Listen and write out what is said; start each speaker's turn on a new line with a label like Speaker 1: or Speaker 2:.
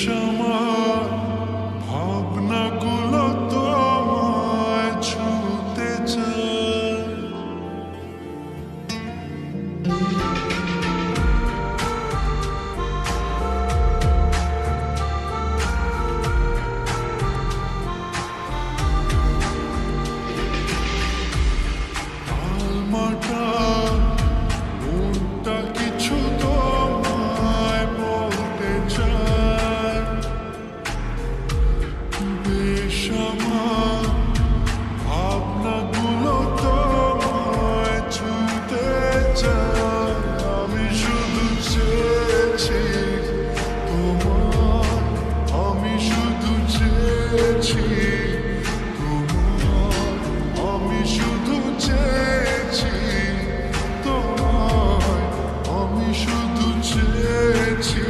Speaker 1: বেশ আমার ভাবনাগুলো আমার ভাবনাগুলো তোমায় ছুতে চাই। আমি শুধু চেয়েছি তোমার আমি শুধু চেয়েছি তোমার আমি শুধু চেয়েছি তোমায়, আমি শুধু চেয়েছি